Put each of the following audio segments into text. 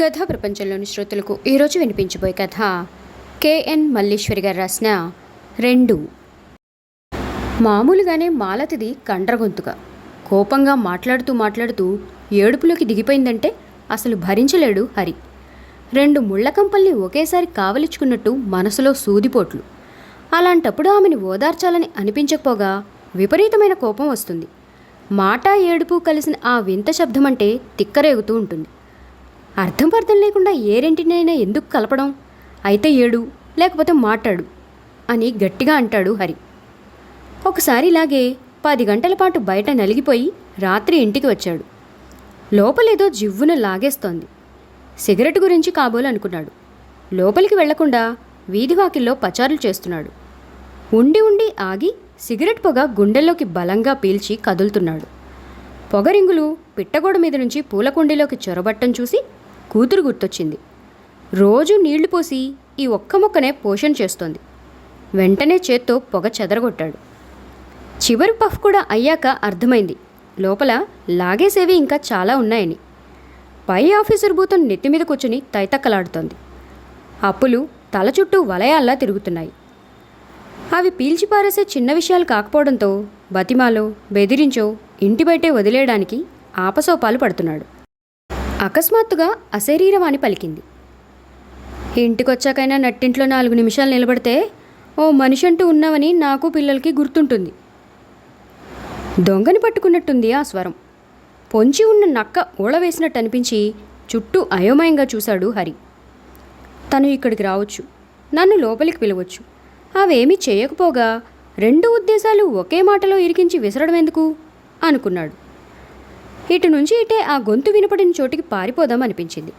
కథ ప్రపంచంలోని శ్రోతలకు ఈరోజు వినిపించబోయే కథ కేఎన్ మల్లీశ్వరి గారు రాసిన రెండు. మామూలుగానే మాలతిది కండ్రగొంతుక. కోపంగా మాట్లాడుతూ మాట్లాడుతూ ఏడుపులోకి దిగిపోయిందంటే అసలు భరించలేడు హరి. రెండు ముళ్ళకంపల్ని ఒకేసారి కావలించుకున్నట్టు మనసులో సూదిపోట్లు. అలాంటప్పుడు ఆమెను ఓదార్చాలని అనిపించకపోగా విపరీతమైన కోపం వస్తుంది. మాట ఏడుపు కలిసిన ఆ వింత శబ్దం అంటే తిక్కరేగుతూ ఉంటుంది. అర్థం పర్థం లేకుండా ఏ రెంటినైనా ఎందుకు కలపడం? అయితే ఏడు లేకపోతే మాట్లాడు అని గట్టిగా అంటాడు హరి. ఒకసారి ఇలాగే పది గంటల పాటు బయట నలిగిపోయి రాత్రి ఇంటికి వచ్చాడు. లోపలేదో జివ్వున లాగేస్తోంది. సిగరెట్ గురించి కాబోలు అనుకున్నాడు లోపలికి వెళ్ళకుండా వీధివాకిల్లో పచారులు చేస్తున్నాడు. ఉండి ఉండి ఆగి సిగరెట్ పొగ గుండెల్లోకి బలంగా పీల్చి కదులుతున్నాడు. పొగరింగులు పిట్టగోడ మీద నుంచి పూలకుండీలోకి చొరబట్టం చూసి కూతురు గుర్తొచ్చింది. రోజు నీళ్ళు పోసి ఈ ఒక్క మొక్కనే పోషణ చేస్తోంది. వెంటనే చేత్తో పొగ చెదరగొట్టాడు. చివరి పఫ్ కూడా అయ్యాక అర్థమైంది. లోపల లాగేసేవి ఇంకా చాలా ఉన్నాయని. పై ఆఫీసర్ భూతం నెత్తి మీద కూర్చుని తైతక్కలాడుతోంది. అప్పులు తల చుట్టూ వలయాల్లా తిరుగుతున్నాయి. అవి పీల్చిపారేసే చిన్న విషయాలు కాకపోవడంతో బతిమాలో బెదిరించో ఇంటి బయటే వదిలేయడానికి ఆపసోపాలు పడుతున్నాడు. అకస్మాత్తుగా అశరీరవాణి పలికింది. ఇంటికొచ్చాకైనా నట్టింట్లో నాలుగు నిమిషాలు నిలబడితే ఓ మనిషి అంటూ ఉన్నావని నాకు పిల్లలకి గుర్తుంటుంది. దొంగని పట్టుకున్నట్టుంది ఆ స్వరం. పొంచి ఉన్న నక్క ఊళవేసినట్టు అనిపించి చుట్టూ అయోమయంగా చూశాడు హరి. తను ఇక్కడికి రావచ్చు నన్ను లోపలికి పిలవచ్చు. అవేమీ చేయకపోగా రెండు ఉద్దేశాలు ఒకే మాటలో ఇరికించి విసరడం ఎందుకు? అనుకున్నాడు. ఇటు నుంచి ఇటే ఆ గొంతు వినపడిన చోటికి పారిపోదాం అనిపించింది.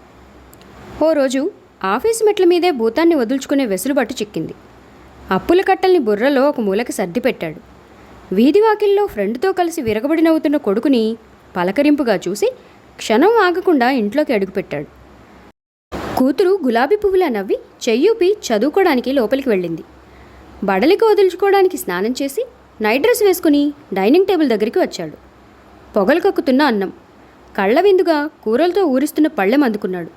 ఓ రోజు ఆఫీస్ మెట్ల మీదే భూతాన్ని వదులుచుకునే వెసులుబాటు చిక్కింది. అప్పుల కట్టల్ని బుర్రలో ఒక మూలకి సర్ది పెట్టాడు. వీధి వాకిల్లో ఫ్రెండ్తో కలిసి విరగబడి నవ్వుతున్న కొడుకుని పలకరింపుగా చూసి క్షణం ఆగకుండా ఇంట్లోకి అడుగుపెట్టాడు కూతురు గులాబీ పువ్వులా నవ్వి చెయ్యూపి చదువుకోవడానికి లోపలికి వెళ్ళింది. బడలికి వదులుచుకోవడానికి స్నానం చేసి నైట్ డ్రెస్ వేసుకుని డైనింగ్ టేబుల్ దగ్గరికి వచ్చాడు. పొగలు కక్కుతున్న అన్నం. కళ్ళ విందుగా కూరలతో ఊరిస్తున్న పళ్ళెం అందుకున్నాడు.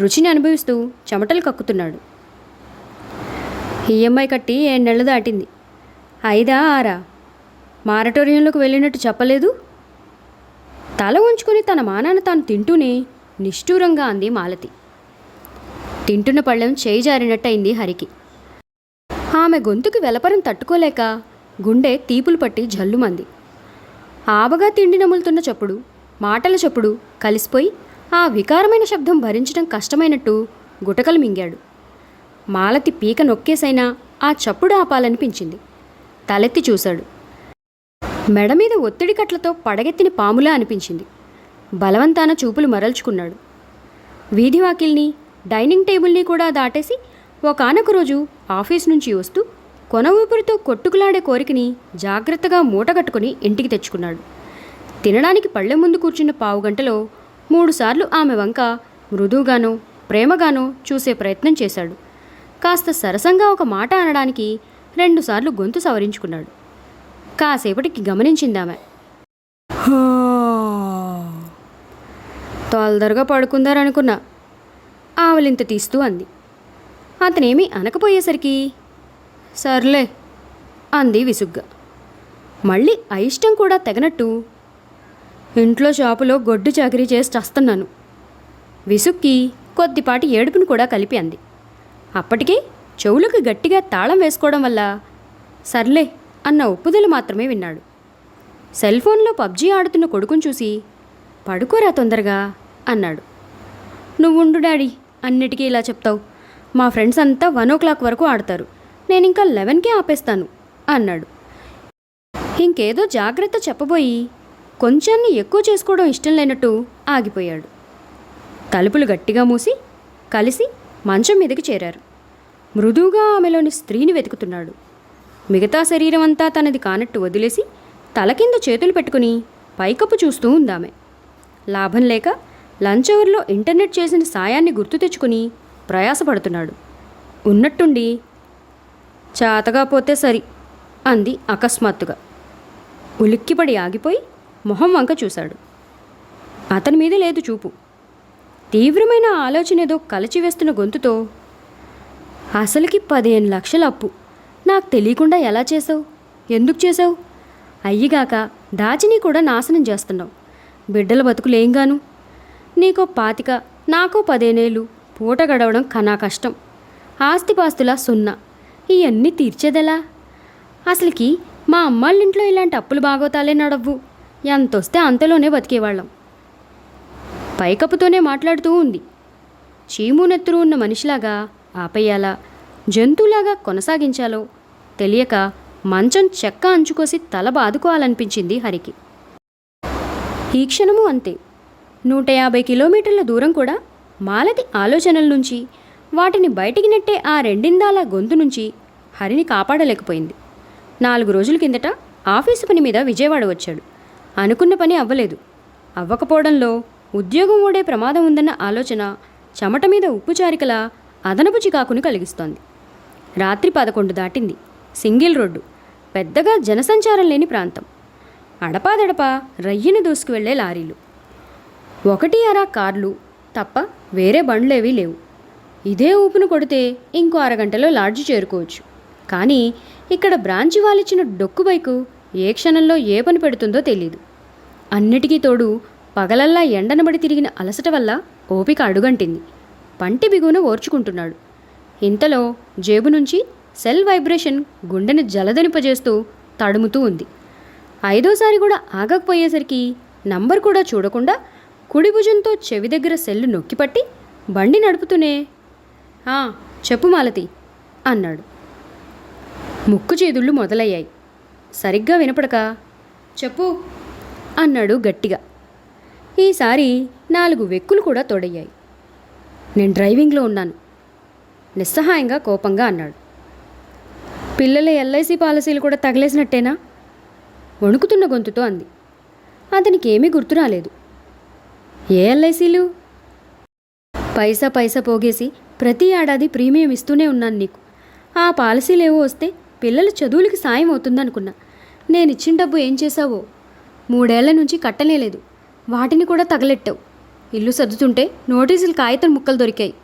రుచిని అనుభవిస్తూ చెమటలు కక్కుతున్నాడు. ఈఎంఐ కట్టి ఏడెళ్ళు దాటింది. ఐదా ఆరా? మారటోరియంలోకి వెళ్ళినట్టు చెప్పలేదు? తల ఉంచుకుని తన మానాన్ని తాను తింటూనే నిష్ఠూరంగా అంది మాలతి. తింటున్న పళ్ళెం చేయి జారినట్టయింది హరికి. ఆమె గొంతుకి వెలపరం తట్టుకోలేక గుండె తీపులు పట్టి జల్లుమంది. ఆబగా తిండి నములుతున్న చప్పుడు మాటల చప్పుడు కలిసిపోయి ఆ వికారమైన శబ్దం భరించడం కష్టమైనట్టు గుటకలు మింగాడు. మాలతి పీక నొక్కేసైనా ఆ చప్పుడు ఆపాలనిపించింది. తలెత్తి చూశాడు. మెడ మీద ఒత్తిడి కట్లతో పడగెత్తిన పాములా అనిపించింది. బలవంతాన చూపులు మరల్చుకున్నాడు. వీధి వాకిల్ని డైనింగ్ టేబుల్ని కూడా దాటేసి ఒకనొక రోజు ఆఫీస్ నుంచి వస్తూ కొన ఊపిరితో కొట్టుకులాడే కోరికని జాగ్రత్తగా మూటగట్టుకుని ఇంటికి తెచ్చుకున్నాడు. తినడానికి పళ్ళెం ముందు కూర్చున్న పావు గంటలో మూడుసార్లు ఆమె వంక మృదువుగానో ప్రేమగానో చూసే ప్రయత్నం చేశాడు. కాస్త సరసంగా ఒక మాట అనడానికి రెండుసార్లు గొంతు సవరించుకున్నాడు. కాసేపటికి గమనించిందామె. తొందరగా పడుకుందారనుకున్నా. ఆవలింత తీస్తూ అంది. అతనేమీ అనకపోయేసరికి సర్లే అంది విసుగ్గా. మళ్ళీ అయిష్టం కూడా తెగనట్టు. ఇంట్లో షాపులో గొడ్డు చాకరీ చేసి చస్తున్నాను. విసుక్కి కొద్దిపాటి ఏడుపును కూడా కలిపి అంది. అప్పటికే చెవులకు గట్టిగా తాళం వేసుకోవడం వల్ల సర్లే అన్న ఒప్పుదలు మాత్రమే విన్నాడు. సెల్ ఫోన్లో పబ్జీ ఆడుతున్న కొడుకుని చూసి పడుకోరా తొందరగా అన్నాడు. నువ్వుండు డాడీ అన్నిటికీ ఇలా చెప్తావు. మా ఫ్రెండ్స్ అంతా వన్ ఓ క్లాక్ వరకు ఆడతారు. నేను ఇంకా లెవెన్కే ఆపేస్తాను అన్నాడు. ఇంకేదో జాగ్రత్త చెప్పబోయి కొంచెన్ని ఎక్కువ చేసుకోవడం ఇష్టం లేనట్టు ఆగిపోయాడు. తలుపులు గట్టిగా మూసి కలిసి మంచం మీదకి చేరారు. మృదువుగా ఆమెలోని స్త్రీని వెతుకుతున్నాడు. మిగతా శరీరం అంతా తనది కానట్టు వదిలేసి తల కింద చేతులు పెట్టుకుని పైకప్పు చూస్తూ ఉందామె. లాభం లేక లంచ్ అవర్లో ఇంటర్నెట్ చేసిన సాయాన్ని గుర్తు తెచ్చుకుని ప్రయాసపడుతున్నాడు. ఉన్నట్టుండి చాతగా పోతే సరి అంది అకస్మాత్తుగా. ఉలిక్కిపడి ఆగిపోయి మొహం వంక చూశాడు. అతని మీద లేదు చూపు. తీవ్రమైన ఆలోచన ఏదో కలచివేస్తున్న గొంతుతో అసలుకి పదిహేను లక్షల అప్పు. నాకు తెలియకుండా ఎలా చేసావు ఎందుకు చేసావు అయ్యిగాక దాచిని కూడా నాశనం చేస్తున్నావు. బిడ్డల బతుకులేంగాను నీకో పాతిక నాకో పదిహేనేళ్ళు పూట గడవడం కనా కష్టం. ఆస్తిపాస్తుల సున్నా. ఇవన్నీ తీర్చేదెలా? అసలుకి మా అమ్మాళ్ళింట్లో ఇలాంటి అప్పులు బాగోతాలే నడవ్వు. ఎంతొస్తే అంతలోనే బతికేవాళ్ళం. పైకప్పుతోనే మాట్లాడుతూ ఉంది. చీమునెత్తురు ఉన్న మనిషిలాగా ఆపేయాలా? జంతువులాగా కొనసాగించాలో? తెలియక మంచం చెక్క అంచుకోసి తల బాదుకోవాలనిపించింది హరికి. ఈ క్షణము అంతే. నూట యాభై కిలోమీటర్ల దూరం కూడా మాలతి ఆలోచనల నుంచి వాటిని బయటికి నెట్టే ఆ రెండిందాల గొంతు నుంచి హరిని కాపాడలేకపోయింది. నాలుగు రోజుల కిందట ఆఫీసు పని మీద విజయవాడ వచ్చాడు. అనుకున్న పని అవ్వలేదు. అవ్వకపోవడంలో ఉద్యోగం ఓడే ప్రమాదం ఉందన్న ఆలోచన చెమట మీద ఉప్పు చారికలా అదనపు చికాకును కలిగిస్తోంది. రాత్రి పదకొండు దాటింది. Single road. పెద్దగా జనసంచారం లేని ప్రాంతం. అడపాదడపా రయ్యను దూసుకు వెళ్ళే లారీలు. ఒకటి అరా కార్లు తప్ప వేరే బండ్లేవీ లేవు. ఇదే ఊపును కొడితే ఇంకో అరగంటలో లాడ్జి చేరుకోవచ్చు. కానీ ఇక్కడ బ్రాంచి వాళ్ళిచ్చిన డొక్కు బైకు ఏ క్షణంలో ఏ పని పెడుతుందో తెలియదు అన్నిటికీ తోడు పగలల్లా ఎండనబడి తిరిగిన అలసట వల్ల ఓపిక అడుగంటింది. పంటి బిగున ఓర్చుకుంటున్నాడు. ఇంతలో జేబు నుంచి సెల్ వైబ్రేషన్ గుండెని జలదనిపజేస్తూ తడుముతూ ఉంది. ఐదోసారి కూడా ఆగకపోయేసరికి నంబర్ కూడా చూడకుండా కుడి భుజంతో చెవి దగ్గర సెల్లు నొక్కిపట్టి బండి నడుపుతూనే చెప్పు మాలతి అన్నాడు. ముక్కు చేదుళ్ళు మొదలయ్యాయి. సరిగ్గా వినపడక చెప్పు అన్నాడు గట్టిగా. ఈసారి నాలుగు వెక్కులు కూడా తోడయ్యాయి. నేను డ్రైవింగ్లో ఉన్నాను. నిస్సహాయంగా కోపంగా అన్నాడు. పిల్లల ఎల్ఐసి పాలసీలు కూడా తగిలేసినట్టేనా? వణుకుతున్న గొంతుతో అంది. అతనికి ఏమీ గుర్తు రాలేదు. ఏ ఎల్ఐసీలు? పైసా పైసా పోగేసి ప్రతి ఏడాది ప్రీమియం ఇస్తూనే ఉన్నాను నీకు. ఆ పాలసీలేవో వస్తే పిల్లల చదువులకి సాయం అవుతుందనుకున్నా. నేను ఇచ్చిన డబ్బు ఏం చేశావో? మూడేళ్ళ నుంచి కట్టనేలేదు వాటిని కూడా తగలెట్టావు. ఇల్లు సర్దుతుంటే నోటీసులు కాగితం ముక్కలు దొరికాయి.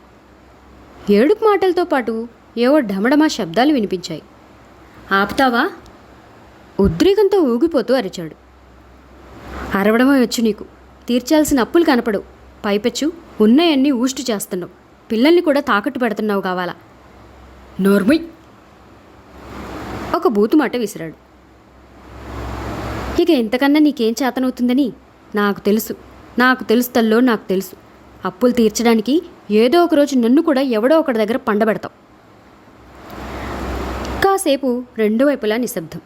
ఏడుపు మాటలతో పాటు ఏవో ఢమడమా శబ్దాలు వినిపించాయి. ఆపుతావా? ఉద్రేకంతో ఊగిపోతూ అరిచాడు. అరవడమే వచ్చు నీకు. తీర్చాల్సిన అప్పులు కనపడవు. పైపెచ్చు ఉన్నాయన్నీ ఊష్టి చేస్తున్నావు. పిల్లల్ని కూడా తాకట్టు పెడుతున్నావు కావాలా? నోర్మయ్ ఒక బూతు మాట విసిరాడు. ఇక ఎంతకన్నా నీకేం చేతనవుతుందని నాకు తెలుసు. నాకు తెలుసు తల్లో నాకు తెలుసు. అప్పులు తీర్చడానికి ఏదో ఒక రోజు నన్ను కూడా ఎవడో ఒకటి దగ్గర పండబెడతావు. కాసేపు రెండు వైపులా నిశ్శబ్దం.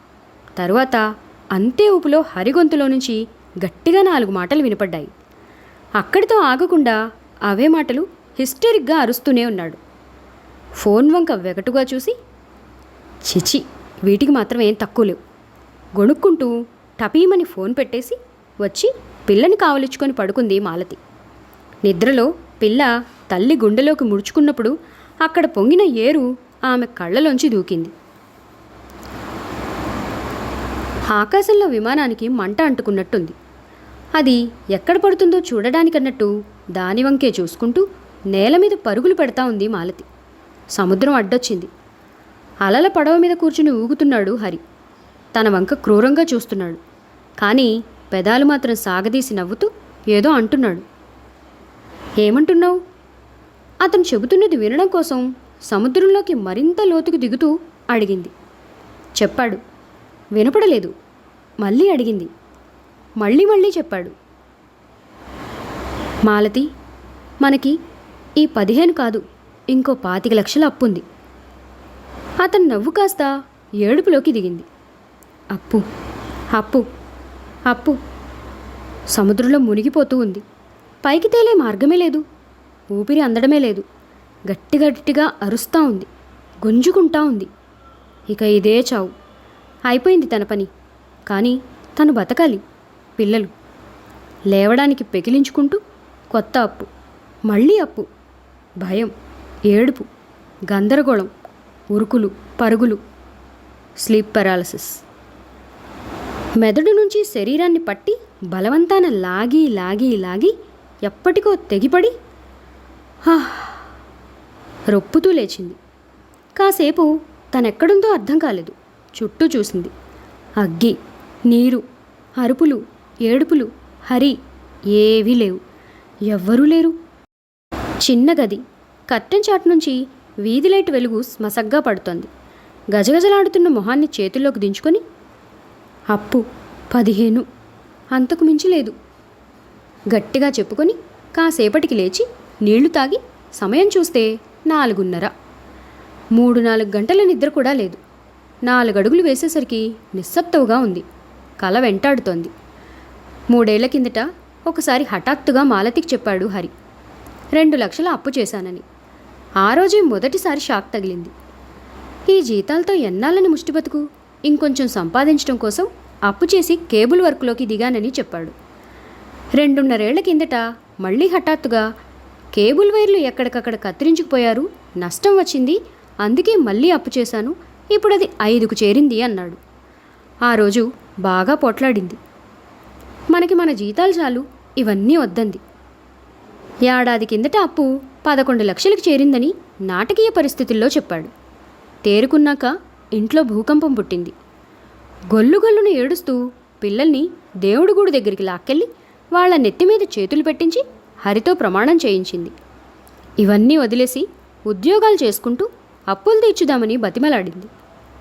తరువాత అంతే ఊపులో హరిగొంతులో నుంచి గట్టిగా నాలుగు మాటలు వినపడ్డాయి. అక్కడితో ఆగకుండా అవే మాటలు హిస్టరిక్గా అరుస్తూనే ఉన్నాడు. ఫోన్ వంక వెగటుగా చూసి చిచి వీటికి మాత్రం ఏం తక్కువ లేవు. గొణుక్కుంటూ టపీమని ఫోన్ పెట్టేసి వచ్చి పిల్లని కావలించుకొని పడుకుంది మాలతి. నిద్రలో పిల్ల తల్లి గుండెలోకి ముడుచుకున్నప్పుడు అక్కడ పొంగిన ఏరు ఆమె కళ్ళలోంచి దూకింది. ఆకాశంలో విమానానికి మంట అంటుకున్నట్టుంది. అది ఎక్కడ పడుతుందో చూడడానికన్నట్టు దాని వంకే చూసుకుంటూ నేల మీద పరుగులు పెడతా ఉంది మాలతి. సముద్రం అడ్డొచ్చింది. అలల పడవ మీద కూర్చుని ఊగుతున్నాడు హరి. తన వంక క్రూరంగా చూస్తున్నాడు. కానీ పెదాలు మాత్రం సాగదీసి నవ్వుతూ ఏదో అంటున్నాడు. ఏమంటున్నావు? అతను చెబుతున్నది వినడం కోసం సముద్రంలోకి మరింత లోతుకు దిగుతూ అడిగింది. చెప్పాడు. వినపడలేదు. మళ్ళీ అడిగింది. మళ్ళీ మళ్ళీ చెప్పాడు. మాలతి మనకి ఈ పదిహేను కాదు ఇంకో పాతిక లక్షల అప్పుంది. అతను నవ్వు కాస్త ఏడుపులోకి దిగింది. అప్పు అప్పు అప్పు. సముద్రంలో మునిగిపోతూ ఉంది. పైకి తేలే మార్గమే లేదు. ఊపిరి అందడమే లేదు. గట్టి గట్టిగా అరుస్తూ ఉంది. గుంజుకుంటా ఉంది. ఇక ఇదే చావు. అయిపోయింది తన పని. కానీ తను బతకాలి. పిల్లలు. లేవడానికి పెకిలించుకుంటూ కొత్త అప్పు. మళ్ళీ అప్పు. భయం ఏడుపు గందరగోళం ఉరుకులు పరుగులు స్లీప్ పెరాలసిస్. మెదడు నుంచి శరీరాన్ని పట్టి బలవంతాన లాగి లాగి లాగి ఎప్పటికో తెగిపడి రొప్పుతూ లేచింది. కాసేపు తనెక్కడుందో అర్థం కాలేదు. చుట్టూ చూసింది. అగ్గి నీరు అరుపులు ఏడుపులు హరి ఏవీ లేవు. ఎవ్వరూ లేరు. చిన్న గది కర్టెన్ చాట్ నుంచి వీధి లైట్ వెలుగు మసగ్గా పడుతోంది. గజగజలాడుతున్న మొహాన్ని చేతుల్లోకి దించుకొని అప్పు పదిహేను. అంతకు మించి లేదు. గట్టిగా చెప్పుకొని కాసేపటికి లేచి నీళ్ళు తాగి సమయం చూస్తే నాలుగున్నర. మూడు నాలుగు గంటల నిద్ర కూడా లేదు. నాలుగడుగులు వేసేసరికి నిస్సత్తువుగా ఉంది. కల వెంటాడుతోంది. మూడేళ్ళ కిందట ఒకసారి హఠాత్తుగా మాలతికి చెప్పాడు హరి. రెండు లక్షల అప్పు చేశానని. ఆ రోజే మొదటిసారి షాక్ తగిలింది. ఈ జీతాలతో ఎన్నాళ్ళని ముష్టి బతుకు? ఇంకొంచెం సంపాదించడం కోసం అప్పు చేసి కేబుల్ వర్క్లోకి దిగానని చెప్పాడు. రెండున్నరేళ్ళ కిందట మళ్ళీ హఠాత్తుగా కేబుల్ వైర్లు ఎక్కడికక్కడ కత్తిరించుకుపోయారు నష్టం వచ్చింది అందుకే మళ్ళీ అప్పు చేశాను ఇప్పుడు అది ఐదుకు చేరింది అన్నాడు. ఆ రోజు బాగా పొట్లాడింది. మనకి మన జీతాలు చాలు ఇవన్నీ వద్దంది. ఏడాది కిందట అప్పు పదకొండు లక్షలకు చేరిందని నాటకీయ పరిస్థితుల్లో చెప్పాడు. తేరుకున్నాక ఇంట్లో భూకంపం పుట్టింది. గొల్లు గొల్లును ఏడుస్తూ పిల్లల్ని దేవుడి గుడి దగ్గరికి లాక్కెళ్ళి వాళ్ళ నెత్తి మీద చేతులు పెట్టించి హరితో ప్రమాణం చేయించింది. ఇవన్నీ వదిలేసి ఉద్యోగాలు చేసుకుంటూ అప్పులు తీర్చుదామని బతిమలాడింది.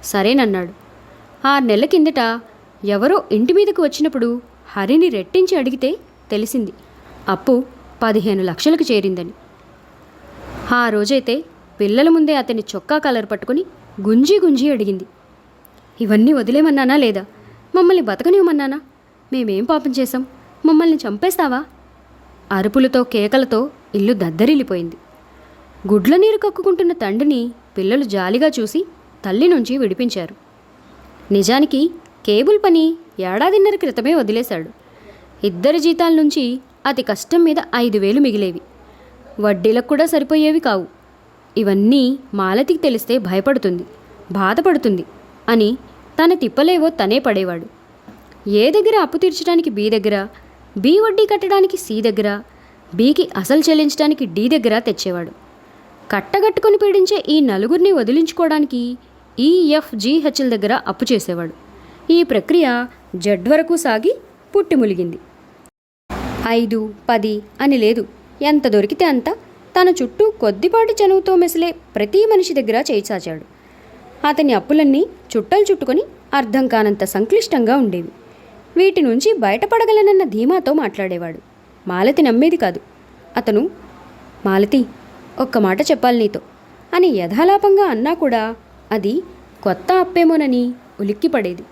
సరేనన్నాడు. ఆరు నెలల కిందట ఎవరో ఇంటి మీదకు వచ్చినప్పుడు హరిని రెట్టించి అడిగితే తెలిసింది. అప్పు పదిహేను లక్షలకు చేరిందని. ఆ రోజైతే పిల్లల ముందే అతని చొక్కా కలర్ పట్టుకుని గుంజి గుంజి అడిగింది. ఇవన్నీ వదిలేమన్నానా లేదా? మమ్మల్ని బతకనివ్వమన్నానా? మేమేం పాపం చేశాం? మమ్మల్ని చంపేస్తావా? అరుపులతో కేకలతో ఇల్లు దద్దరిల్లిపోయింది. గుడ్ల నీరు కక్కుకుంటున్న తండ్రిని పిల్లలు జాలిగా చూసి తల్లి నుంచి విడిపించారు. నిజానికి కేబుల్ పని ఏడాదిన్నర క్రితమే వదిలేశాడు. ఇద్దరి జీతాల నుంచి అతి కష్టం మీద ఐదు వేలు మిగిలేవి. వడ్డీలకు కూడా సరిపోయేవి కావు. ఇవన్నీ మాలతికి తెలిస్తే భయపడుతుంది బాధపడుతుంది అని తన తిప్పలేవో తనే పడేవాడు. ఏ దగ్గర అప్పు తీర్చడానికి బి దగ్గర బి వడ్డీ కట్టడానికి సి దగ్గర బీకి అసలు చెల్లించడానికి డి దగ్గర తెచ్చేవాడు. కట్టగట్టుకుని పీడించే ఈ నలుగురిని వదిలించుకోవడానికి ఈఎఫ్జిహెచ్ల దగ్గర అప్పు చేసేవాడు. ఈ ప్రక్రియ జడ్ వరకు సాగి పుట్టి ములిగింది. ఐదు పది అని లేదు. ఎంత దొరికితే అంత తన చుట్టూ కొద్దిపాటి చనువుతో మెసిలే ప్రతి మనిషి దగ్గర చేయిచాచాడు అతని అప్పులన్నీ చుట్టలు చుట్టుకొని అర్థం కానంత సంక్లిష్టంగా ఉండేవి. వీటి నుంచి బయటపడగలనన్న ధీమాతో మాట్లాడేవాడు. మాలతి నమ్మేది కాదు. అతను మాలతి ఒక్క మాట చెప్పాలి నీతో అని యథాలాపంగా అన్నా కూడా అది కొత్త అప్పేమోనని ఉలిక్కిపడేది.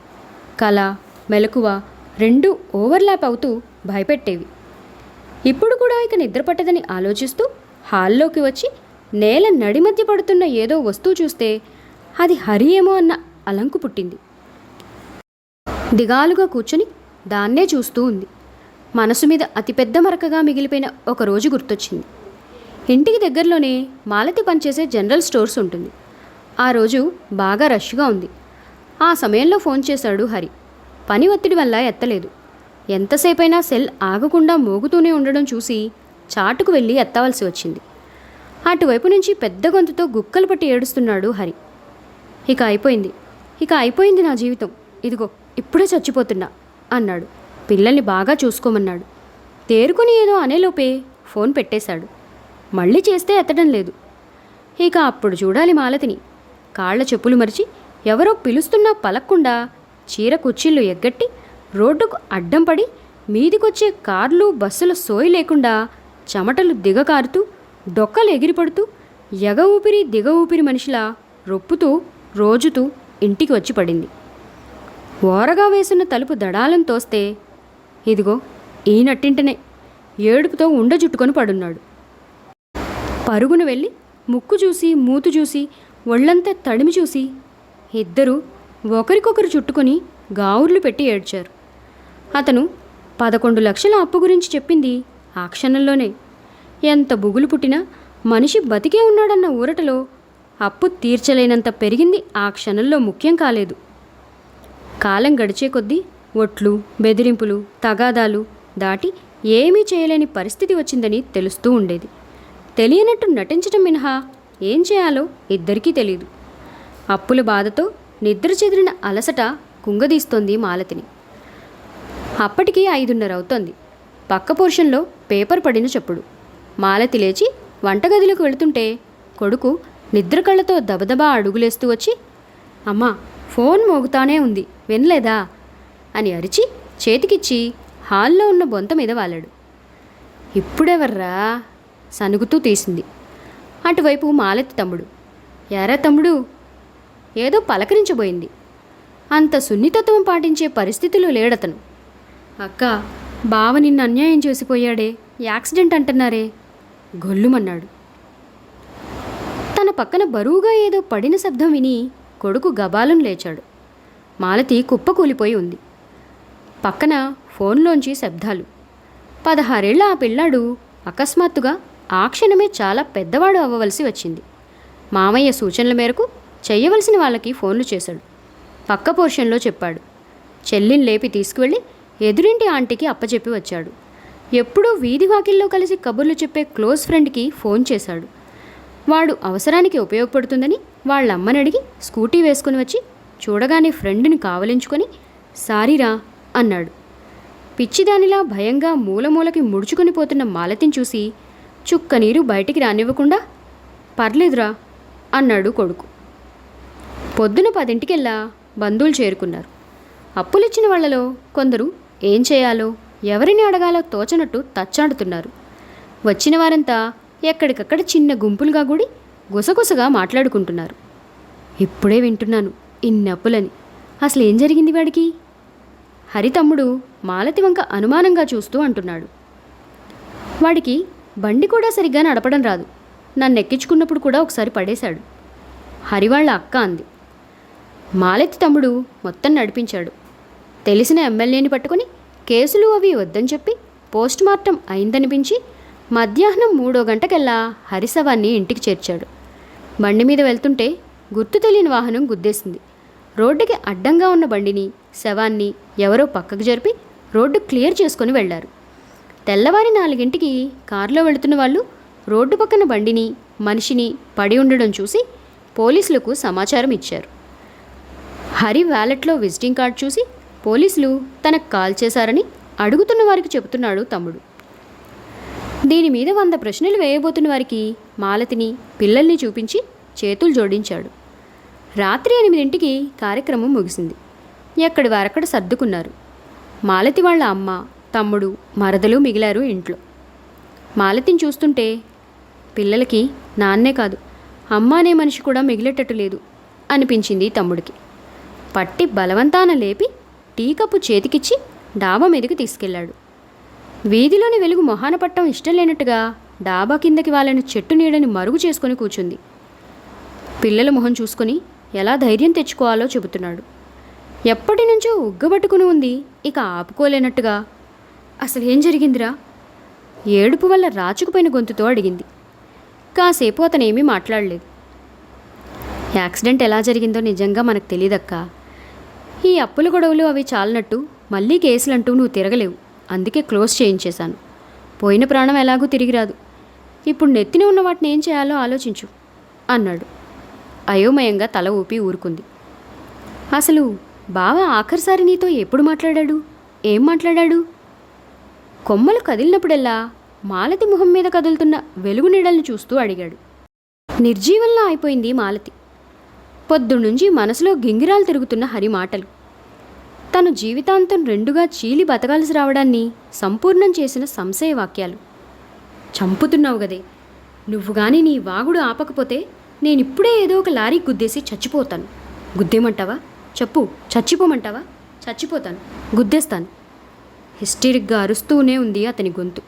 కళ మెలకువ రెండూ ఓవర్లాప్ అవుతూ భయపెట్టేవి. ఇప్పుడు కూడా ఇక నిద్ర పట్టదని ఆలోచిస్తూ హాల్లోకి వచ్చి నేల నడిమధ్య పడుతున్న ఏదో వస్తువు చూస్తే అది హరి ఏమో అన్న అలంకు పుట్టింది. దిగాలుగా కూర్చుని దాన్నే చూస్తూ ఉంది. మనసు మీద అతిపెద్ద మరకగా మిగిలిపోయిన ఒక రోజు గుర్తొచ్చింది. ఇంటికి దగ్గరలోనే మాలతి పనిచేసే జనరల్ స్టోర్స్ ఉంటుంది. ఆ రోజు బాగా రష్గా ఉంది. ఆ సమయంలో ఫోన్ చేశాడు హరి. పని ఒత్తిడి వల్ల ఎత్తలేదు. ఎంతసేపైనా సెల్ ఆగకుండా మోగుతూనే ఉండడం చూసి చాటుకు వెళ్ళి ఎత్తవలసి వచ్చింది. అటువైపు నుంచి పెద్ద గొంతుతో గుక్కలు పట్టి ఏడుస్తున్నాడు హరి. ఇక అయిపోయింది. ఇక అయిపోయింది నా జీవితం. ఇదిగో ఇప్పుడే చచ్చిపోతున్నా అన్నాడు. పిల్లల్ని బాగా చూసుకోమన్నాడు. తేరుకుని ఏదో అనేలోపే ఫోన్ పెట్టేశాడు. మళ్ళీ చేస్తే ఎత్తడం లేదు. ఇక అప్పుడు చూడాలి మాలతిని. కాళ్ళ చెప్పులు మరిచి ఎవరో పిలుస్తున్నా పలక్కుండా చీర కుర్చీళ్ళు ఎగ్గట్టి రోడ్డుకు అడ్డం పడి మీదికొచ్చే కార్లు బస్సుల సోయి లేకుండా చెమటలు దిగకారుతూ డొక్కలు ఎగిరిపడుతూ ఎగ ఊపిరి దిగ ఊపిరి మనిషిలా రొప్పుతూ రోజుతూ ఇంటికి వచ్చి పడింది. ఓరగా వేసిన తలుపు దడాలను తోస్తే ఇదిగో ఈ ఏడుపుతో ఉండ జుట్టుకొని పడున్నాడు. పరుగున వెళ్ళి ముక్కు చూసి మూతు చూసి ఒళ్ళంతా తడిమి చూసి ఇద్దరూ ఒకరికొకరు చుట్టుకొని గావుర్లు పెట్టి ఏడ్చారు. అతను పదకొండు లక్షల అప్పు గురించి చెప్పింది ఆ క్షణంలోనే. ఎంత బుగులు పుట్టినా మనిషి బతికే ఉన్నాడన్న ఊరటలో అప్పు తీర్చలేనంత పెరిగింది ఆ క్షణంలో ముఖ్యం కాలేదు. కాలం గడిచే కొద్దీ ఒట్లు బెదిరింపులు తగాదాలు దాటి ఏమీ చేయలేని పరిస్థితి వచ్చిందని తెలుస్తూ ఉండేది. తెలియనట్టు నటించటం మినహా ఏం చేయాలో ఇద్దరికీ తెలియదు అప్పుల బాధతో నిద్ర చెదిరిన అలసట కుంగదీస్తోంది మాలతిని. అప్పటికి ఐదున్నర అవుతోంది. పక్క పోర్షన్లో పేపర్ పడిన చప్పుడు. మాలతి లేచి వంటగదిలోకి వెళుతుంటే కొడుకు నిద్ర కళ్ళతో దబదబా అడుగులేస్తూ వచ్చి అమ్మా ఫోన్ మోగుతానే ఉంది వినలేదా? అని అరిచి చేతికిచ్చి హాల్లో ఉన్న బొంత మీద వాలాడు. ఇప్పుడెవర్రా? సనుగుతూ తీసింది. అటువైపు మాలతి తమ్ముడు. ఎరా తమ్ముడు ఏదో పలకరించబోయింది. అంత సున్నితత్వం పాటించే పరిస్థితులు లేడతను. అక్క బావ నిన్ను అన్యాయం చేసిపోయాడే. యాక్సిడెంట్ అంటున్నారే. గొల్లుమన్నాడు. తన పక్కన బరువుగా ఏదో పడిన శబ్దం విని కొడుకు గబాలం లేచాడు. మాలతి కుప్పకూలిపోయి ఉంది. పక్కన ఫోన్లోంచి శబ్దాలు. పదహారేళ్ళ ఆ పిల్లాడు అకస్మాత్తుగా ఆ క్షణమే చాలా పెద్దవాడు అవ్వవలసి వచ్చింది. మామయ్య సూచనల మేరకు చెయ్యవలసిన వాళ్ళకి ఫోన్లు చేశాడు. పక్క పోర్షన్లో చెప్పాడు. చెల్లిని లేపి తీసుకువెళ్ళి ఎదురింటి ఆంటీకి అప్పచెప్పి వచ్చాడు. ఎప్పుడూ వీధి వాకిల్లో కలిసి కబుర్లు చెప్పే క్లోజ్ ఫ్రెండ్కి ఫోన్ చేశాడు. వాడు అవసరానికి ఉపయోగపడుతుందని వాళ్ళ అమ్మని అడిగి స్కూటీ వేసుకుని వచ్చి చూడగానే ఫ్రెండ్ని కావలించుకొని సారీరా అన్నాడు. పిచ్చిదానిలా భయంగా మూలమూలకి ముడుచుకొని పోతున్న మాలతిని చూసి చుక్క నీరు బయటికి రానివ్వకుండా పర్లేదురా అన్నాడు కొడుకు. పొద్దున పదింటికెల్లా బంధువులు చేరుకున్నారు. అప్పులిచ్చిన వాళ్ళలో కొందరు ఏం చేయాలో? ఎవరిని అడగాలో తోచనట్టు తచ్చాడుతున్నారు. వచ్చిన వారంతా ఎక్కడికక్కడ చిన్న గుంపులుగా కూడి గుసగుసగా మాట్లాడుకుంటున్నారు. ఇప్పుడే వింటున్నాను ఇన్నప్పులని. అసలు ఏం జరిగింది వాడికి? హరితమ్ముడు మాలతి వంక అనుమానంగా చూస్తూ అంటున్నాడు. వాడికి బండి కూడా సరిగ్గా నడపడం రాదు. నన్ను ఎక్కించుకున్నప్పుడు కూడా ఒకసారి పడేశాడు. హరివాళ్ళ అక్క అంది. మాలతి తమ్ముడు మొత్తం నడిపించాడు. తెలిసిన ఎమ్మెల్యేని పట్టుకుని కేసులు అవి వద్దని చెప్పి పోస్ట్ మార్టం అయిందనిపించి మధ్యాహ్నం మూడో గంటకెల్లా హరిశవాన్ని ఇంటికి చేర్చాడు. బండి మీద వెళ్తుంటే గుర్తు తెలియని వాహనం గుద్దేసింది. రోడ్డుకి అడ్డంగా ఉన్న బండిని శవాన్ని ఎవరో పక్కకు జరిపి రోడ్డు క్లియర్ చేసుకొని వెళ్ళారు. తెల్లవారి నాలుగింటికి కారులో వెళుతున్న వాళ్ళు రోడ్డు పక్కన బండిని మనిషిని పడి ఉండడం చూసి పోలీసులకు సమాచారం ఇచ్చారు. హరి వ్యాలెట్లో విజిటింగ్ కార్డ్ చూసి పోలీసులు తనకు కాల్ చేశారని అడుగుతున్న వారికి చెబుతున్నాడు తమ్ముడు. దీని మీద వంద ప్రశ్నలు వేయబోతున్న వారికి మాలతిని పిల్లల్ని చూపించి చేతులు జోడించాడు. రాత్రి ఎనిమిదింటికి కార్యక్రమం ముగిసింది. ఎక్కడి వారక్కడ సర్దుకున్నారు. మాలతి వాళ్ళ అమ్మ తమ్ముడు మరదలు మిగిలారు ఇంట్లో. మాలతిని చూస్తుంటే పిల్లలకి నాన్నే కాదు అమ్మ అనే మనిషి కూడా మిగిలేటట్టు లేదు అనిపించింది తమ్ముడికి. పట్టి బలవంతాన లేపి టీ కప్పు చేతికిచ్చి డాబా మీదకి తీసుకెళ్ళాడు. వీధిలోని వెలుగు మొహాన పట్టం ఇష్టం లేనట్టుగా డాబా కిందకి వాళ్ళని చెట్టు నీడని మరుగు చేసుకొని కూర్చుంది. పిల్లల మొహం చూసుకొని ఎలా ధైర్యం తెచ్చుకోవాలో చెబుతున్నాడు. ఎప్పటి నుంచో ఉగ్గబట్టుకుని ఉంది ఇక ఆపుకోలేనట్టుగా. అసలు ఏం జరిగిందిరా? ఏడుపు వల్ల రాచుకుపోయిన గొంతుతో అడిగింది. కాసేపు అతనేమీ మాట్లాడలేదు. యాక్సిడెంట్ ఎలా జరిగిందో నిజంగా మనకు తెలియదక్కా ఈ అప్పుల గొడవలు అవి చాలనట్టు మళ్ళీ కేసులంటూ నువ్వు తిరగలేవు. అందుకే క్లోజ్ చేయించేశాను. పోయిన ప్రాణం ఎలాగూ తిరిగి రాదు. ఇప్పుడు నెత్తిన ఉన్న వాటిని ఏం చేయాలో ఆలోచించు అన్నాడు. అయోమయంగా తల ఊపి ఊరుకుంది. అసలు బావ ఆఖరిసారి నీతో ఎప్పుడు మాట్లాడాడు? ఏం మాట్లాడాడు? కొమ్మలు కదిలినప్పుడల్లా మాలతి మొహం మీద కదులుతున్న వెలుగు నీడల్ని చూస్తూ అడిగాడు. నిర్జీవంలో అయిపోయింది మాలతి. పొద్దునుంచి మనసులో గింగిరాలు తిరుగుతున్న హరి మాటలు. తను జీవితాంతం రెండుగా చీలి బతకాల్సి రావడాన్ని సంపూర్ణం చేసిన సంశయ వాక్యాలు చంపుతున్నావు గదే. నువ్వు కానీ నీ వాగుడు ఆపకపోతే నేనిప్పుడే ఏదో ఒక లారీ గుద్దేసి చచ్చిపోతాను. గుద్దేమంటావా? చెప్పు. చచ్చిపోమంటావా? చచ్చిపోతాను. గుద్దేస్తాను. హిస్టరిక్గా అరుస్తూనే ఉంది అతని గొంతు.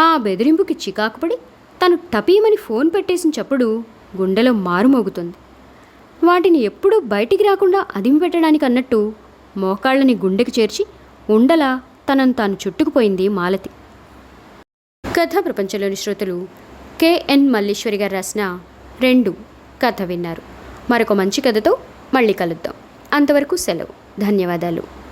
ఆ బెదిరింపుకి చికాకుపడి తను టపీమని ఫోన్ పెట్టేసిన చప్పుడు గుండెలో మారుమోగుతుంది. వాటిని ఎప్పుడూ బయటికి రాకుండా అదిమిపెట్టడానికి అన్నట్టు మోకాళ్ళని గుండెకు చేర్చి ఉండలా తనను తాను చుట్టుకుపోయింది మాలతి. కథా ప్రపంచంలోని శ్రోతలు కెఎన్ మల్లీశ్వరి గారు రాసిన రెండు కథ విన్నారు. మరొక మంచి కథతో మళ్ళీ కలుద్దాం. అంతవరకు సెలవు. ధన్యవాదాలు.